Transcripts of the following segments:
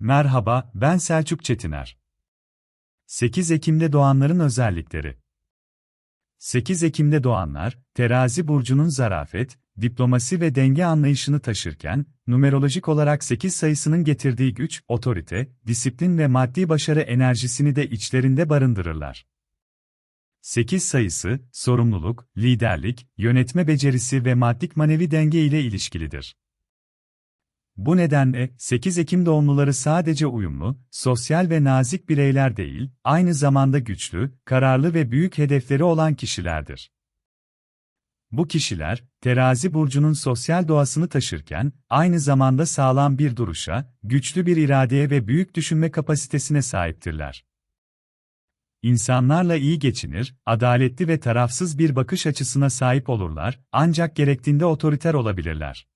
Merhaba, ben Selçuk Çetiner. 8 Ekim'de doğanların özellikleri 8 Ekim'de doğanlar, terazi burcunun zarafet, diplomasi ve denge anlayışını taşırken, numerolojik olarak 8 sayısının getirdiği güç, otorite, disiplin ve maddi başarı enerjisini de içlerinde barındırırlar. 8 sayısı, sorumluluk, liderlik, yönetme becerisi ve maddik manevi denge ile ilişkilidir. Bu nedenle 8 Ekim doğumluları sadece uyumlu, sosyal ve nazik bireyler değil, aynı zamanda güçlü, kararlı ve büyük hedefleri olan kişilerdir. Bu kişiler, terazi burcunun sosyal doğasını taşırken, aynı zamanda sağlam bir duruşa, güçlü bir iradeye ve büyük düşünme kapasitesine sahiptirler. İnsanlarla iyi geçinir, adaletli ve tarafsız bir bakış açısına sahip olurlar, ancak gerektiğinde otoriter olabilirler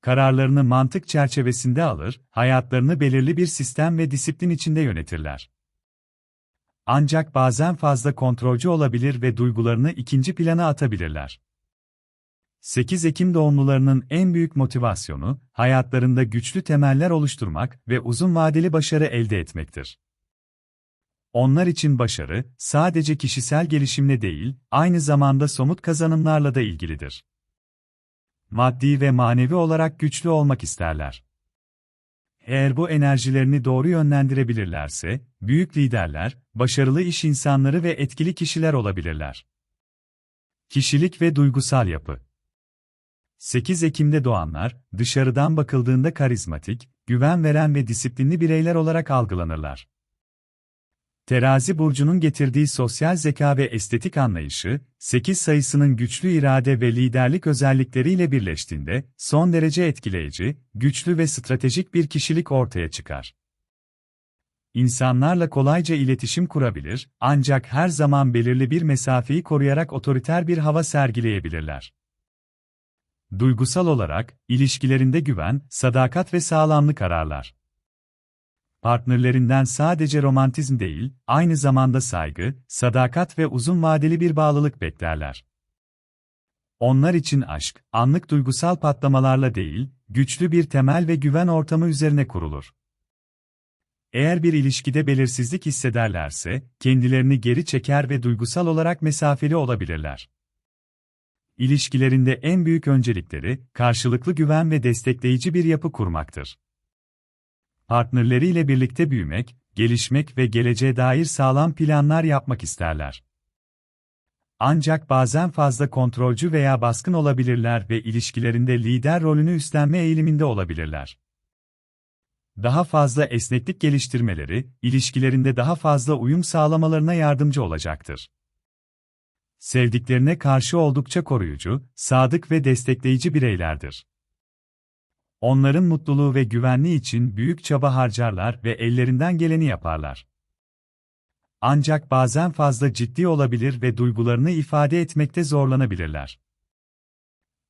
kararlarını mantık çerçevesinde alır, hayatlarını belirli bir sistem ve disiplin içinde yönetirler. Ancak bazen fazla kontrolcü olabilir ve duygularını ikinci plana atabilirler. 8 Ekim doğumlularının en büyük motivasyonu, hayatlarında güçlü temeller oluşturmak ve uzun vadeli başarı elde etmektir. Onlar için başarı, sadece kişisel gelişimle değil, aynı zamanda somut kazanımlarla da ilgilidir maddi ve manevi olarak güçlü olmak isterler. Eğer bu enerjilerini doğru yönlendirebilirlerse, büyük liderler, başarılı iş insanları ve etkili kişiler olabilirler. Kişilik ve duygusal yapı 8 Ekim'de doğanlar, dışarıdan bakıldığında karizmatik, güven veren ve disiplinli bireyler olarak algılanırlar. Terazi burcunun getirdiği sosyal zeka ve estetik anlayışı, 8 sayısının güçlü irade ve liderlik özellikleriyle birleştiğinde son derece etkileyici, güçlü ve stratejik bir kişilik ortaya çıkar. İnsanlarla kolayca iletişim kurabilir, ancak her zaman belirli bir mesafeyi koruyarak otoriter bir hava sergileyebilirler. Duygusal olarak, ilişkilerinde güven, sadakat ve sağlamlık ararlar partnerlerinden sadece romantizm değil, aynı zamanda saygı, sadakat ve uzun vadeli bir bağlılık beklerler. Onlar için aşk, anlık duygusal patlamalarla değil, güçlü bir temel ve güven ortamı üzerine kurulur. Eğer bir ilişkide belirsizlik hissederlerse, kendilerini geri çeker ve duygusal olarak mesafeli olabilirler. İlişkilerinde en büyük öncelikleri, karşılıklı güven ve destekleyici bir yapı kurmaktır partnerleriyle birlikte büyümek, gelişmek ve geleceğe dair sağlam planlar yapmak isterler. Ancak bazen fazla kontrolcü veya baskın olabilirler ve ilişkilerinde lider rolünü üstlenme eğiliminde olabilirler. Daha fazla esneklik geliştirmeleri, ilişkilerinde daha fazla uyum sağlamalarına yardımcı olacaktır. Sevdiklerine karşı oldukça koruyucu, sadık ve destekleyici bireylerdir. Onların mutluluğu ve güvenliği için büyük çaba harcarlar ve ellerinden geleni yaparlar. Ancak bazen fazla ciddi olabilir ve duygularını ifade etmekte zorlanabilirler.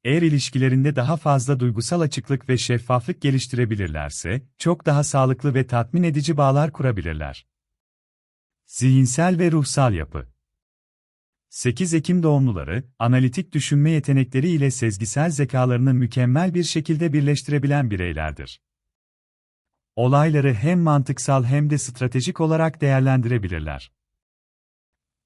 Eğer ilişkilerinde daha fazla duygusal açıklık ve şeffaflık geliştirebilirlerse, çok daha sağlıklı ve tatmin edici bağlar kurabilirler. Zihinsel ve ruhsal yapı 8 Ekim doğumluları, analitik düşünme yetenekleri ile sezgisel zekalarını mükemmel bir şekilde birleştirebilen bireylerdir. Olayları hem mantıksal hem de stratejik olarak değerlendirebilirler.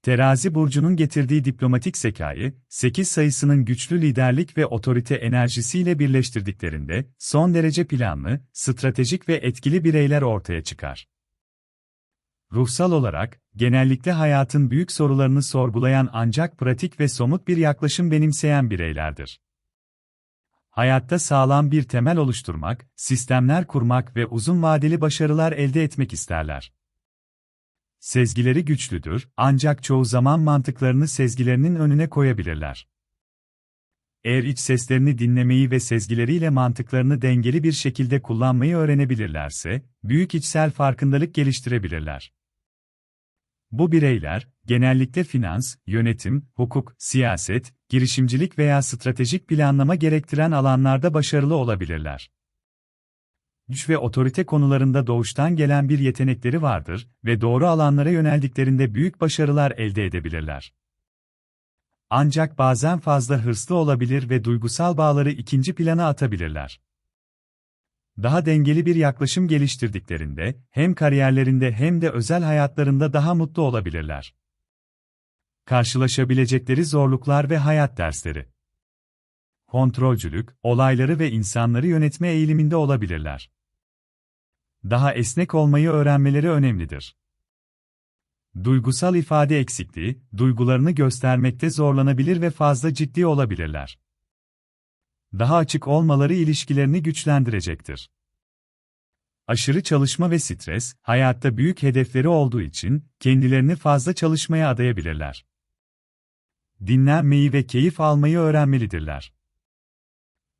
Terazi burcunun getirdiği diplomatik zekayı, 8 sayısının güçlü liderlik ve otorite enerjisiyle birleştirdiklerinde son derece planlı, stratejik ve etkili bireyler ortaya çıkar. Ruhsal olarak, genellikle hayatın büyük sorularını sorgulayan ancak pratik ve somut bir yaklaşım benimseyen bireylerdir. Hayatta sağlam bir temel oluşturmak, sistemler kurmak ve uzun vadeli başarılar elde etmek isterler. Sezgileri güçlüdür, ancak çoğu zaman mantıklarını sezgilerinin önüne koyabilirler. Eğer iç seslerini dinlemeyi ve sezgileriyle mantıklarını dengeli bir şekilde kullanmayı öğrenebilirlerse, büyük içsel farkındalık geliştirebilirler. Bu bireyler, genellikle finans, yönetim, hukuk, siyaset, girişimcilik veya stratejik planlama gerektiren alanlarda başarılı olabilirler. Güç ve otorite konularında doğuştan gelen bir yetenekleri vardır ve doğru alanlara yöneldiklerinde büyük başarılar elde edebilirler. Ancak bazen fazla hırslı olabilir ve duygusal bağları ikinci plana atabilirler. Daha dengeli bir yaklaşım geliştirdiklerinde, hem kariyerlerinde hem de özel hayatlarında daha mutlu olabilirler. Karşılaşabilecekleri zorluklar ve hayat dersleri. Kontrolcülük, olayları ve insanları yönetme eğiliminde olabilirler. Daha esnek olmayı öğrenmeleri önemlidir. Duygusal ifade eksikliği, duygularını göstermekte zorlanabilir ve fazla ciddi olabilirler. Daha açık olmaları ilişkilerini güçlendirecektir. Aşırı çalışma ve stres, hayatta büyük hedefleri olduğu için kendilerini fazla çalışmaya adayabilirler. Dinlenmeyi ve keyif almayı öğrenmelidirler.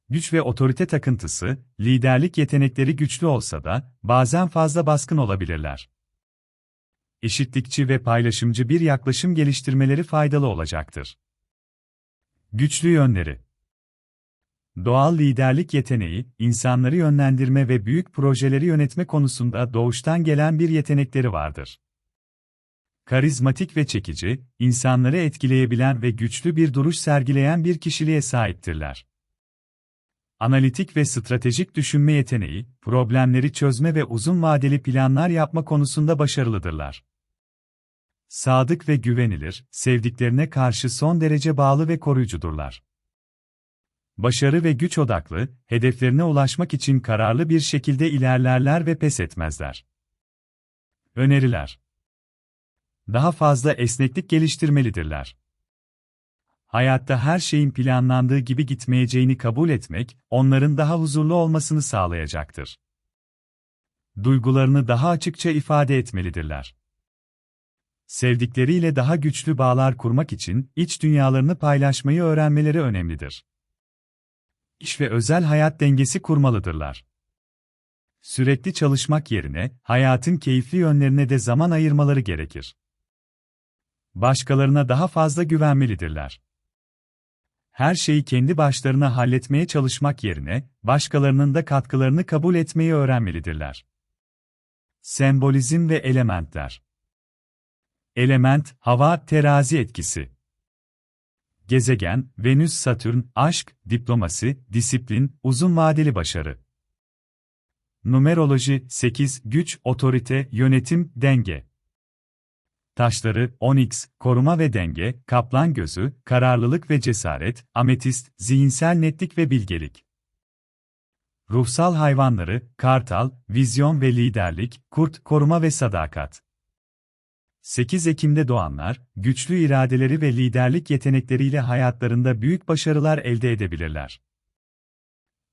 Güç ve otorite takıntısı, liderlik yetenekleri güçlü olsa da bazen fazla baskın olabilirler. Eşitlikçi ve paylaşımcı bir yaklaşım geliştirmeleri faydalı olacaktır. Güçlü yönleri Doğal liderlik yeteneği, insanları yönlendirme ve büyük projeleri yönetme konusunda doğuştan gelen bir yetenekleri vardır. Karizmatik ve çekici, insanları etkileyebilen ve güçlü bir duruş sergileyen bir kişiliğe sahiptirler. Analitik ve stratejik düşünme yeteneği, problemleri çözme ve uzun vadeli planlar yapma konusunda başarılıdırlar. Sadık ve güvenilir, sevdiklerine karşı son derece bağlı ve koruyucudurlar. Başarı ve güç odaklı, hedeflerine ulaşmak için kararlı bir şekilde ilerlerler ve pes etmezler. Öneriler Daha fazla esneklik geliştirmelidirler. Hayatta her şeyin planlandığı gibi gitmeyeceğini kabul etmek, onların daha huzurlu olmasını sağlayacaktır. Duygularını daha açıkça ifade etmelidirler. Sevdikleriyle daha güçlü bağlar kurmak için iç dünyalarını paylaşmayı öğrenmeleri önemlidir. İş ve özel hayat dengesi kurmalıdırlar. Sürekli çalışmak yerine hayatın keyifli yönlerine de zaman ayırmaları gerekir. Başkalarına daha fazla güvenmelidirler her şeyi kendi başlarına halletmeye çalışmak yerine, başkalarının da katkılarını kabul etmeyi öğrenmelidirler. Sembolizm ve elementler Element, hava, terazi etkisi. Gezegen, Venüs, Satürn, aşk, diplomasi, disiplin, uzun vadeli başarı. Numeroloji, 8, güç, otorite, yönetim, denge. Taşları, onyx, koruma ve denge, kaplan gözü, kararlılık ve cesaret, ametist, zihinsel netlik ve bilgelik. Ruhsal hayvanları, kartal, vizyon ve liderlik, kurt, koruma ve sadakat. 8 Ekim'de doğanlar, güçlü iradeleri ve liderlik yetenekleriyle hayatlarında büyük başarılar elde edebilirler.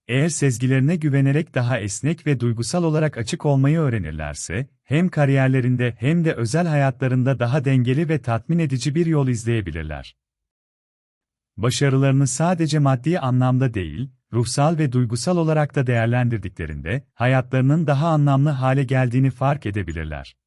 Eğer sezgilerine güvenerek daha esnek ve duygusal olarak açık olmayı öğrenirlerse, hem kariyerlerinde hem de özel hayatlarında daha dengeli ve tatmin edici bir yol izleyebilirler. Başarılarını sadece maddi anlamda değil, ruhsal ve duygusal olarak da değerlendirdiklerinde, hayatlarının daha anlamlı hale geldiğini fark edebilirler.